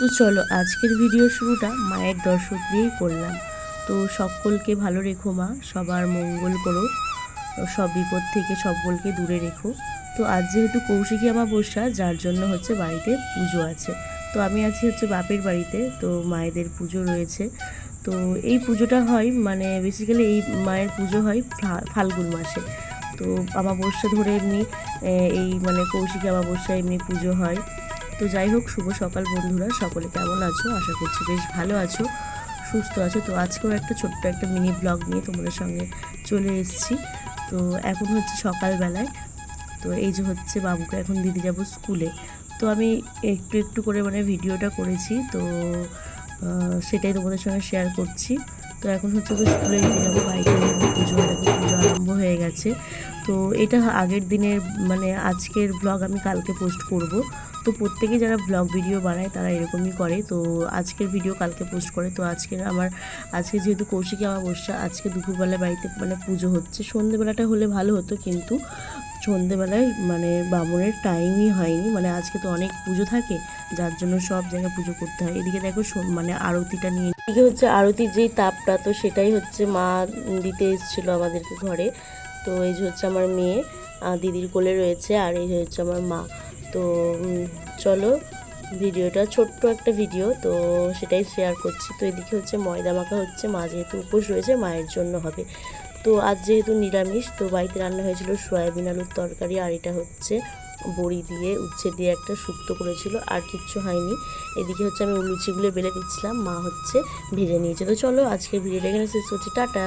তো চলো, আজকের ভিডিও শুরুটা মায়ের দর্শক দিয়েই করলাম। তো সকলকে ভালো রেখো মা, সবার মঙ্গল করো। সব বিপদ থেকে সকলকে দূরে রেখো। তো আজ যেহেতু কৌশিকী অমাবস্যা, যার জন্য হচ্ছে বাড়িতে পুজো আছে। তো আমি আছি হচ্ছে বাপের বাড়িতে, তো মায়েদের পুজো রয়েছে। তো এই পুজোটা হয় মানে বেসিক্যালি এই মায়ের পুজো হয় ফাল্গুন মাসে। তো অমাবস্যা ধরে এমনি এই মানে কৌশিকী অমাবস্যা এমনি পুজো হয়। তো যাই হোক, শুভ সকাল বন্ধুরা। সকলে কেমন আছো? আশা করছি বেশ ভালো আছো, সুস্থ আছো। তো আজকেও একটা ছোট্ট একটা মিনি ব্লগ নিয়ে তোমাদের সঙ্গে চলে এসেছি। তো এখন হচ্ছে সকালবেলায়। তো এই যে হচ্ছে বাবুকে এখন দিতে যাব স্কুলে। তো আমি একটু একটু করে মানে ভিডিওটা করেছি। তো সেটাই তোমাদের সঙ্গে শেয়ার করছি। তো এখন হচ্ছে তো স্কুলে দিতে যাব বাইকে পুজো দেখো পুজো আরম্ভ হয়ে গেছে। তো এটা আগের দিনের মানে আজকের ব্লগ আমি কালকে পোস্ট করব। তো প্রত্যেকে যারা ব্লগ ভিডিও বানায় তারা এরকমই করে। তো আজকের ভিডিও কালকে পোস্ট করে। তো আজকের আমার, আজকে যেহেতু কৌশিকী অমাবস্যা, আজকে দুপুরবেলা বাড়িতে মানে পুজো হচ্ছে। সন্ধেবেলাটা হলে ভালো হতো কিন্তু সন্ধেবেলায় মানে বামনের টাইমই হয়নি। মানে আজকে তো অনেক পুজো থাকে, যার জন্য সব জায়গায় পুজো করতে হয়। এদিকে দেখো মানে আরতিটা নিয়ে, এদিকে হচ্ছে আরতির যেই তাপটা, তো সেটাই হচ্ছে মা দিতে এসেছিল আমাদেরকে ঘরে। তো এই যে হচ্ছে আমার মেয়ে দিদির কোলে রয়েছে। আর এই হচ্ছে আমার মা। তো চলো, ভিডিওটা ছোট্ট একটা ভিডিও, তো সেটাই শেয়ার করছি। তো এদিকে হচ্ছে ময়দা মাখা হচ্ছে, মা যেহেতু উপোস রয়েছে, মায়ের জন্য হবে। তো আজ যেহেতু নিরামিষ, তো বাড়িতে রান্না হয়েছিল সয়াবিন আলুর তরকারি, আর এটা হচ্ছে বড়ি দিয়ে, উচ্ছে দিয়ে একটা শুক্তো করেছিল, আর কিচ্ছু হয়নি। এদিকে হচ্ছে আমি লুচিগুলো বেলে দিচ্ছিলাম মা হচ্ছে ভেজে নিয়েছে। তো চলো, আজকের ভিডিওটা এখানে শেষ করছি। টাটা!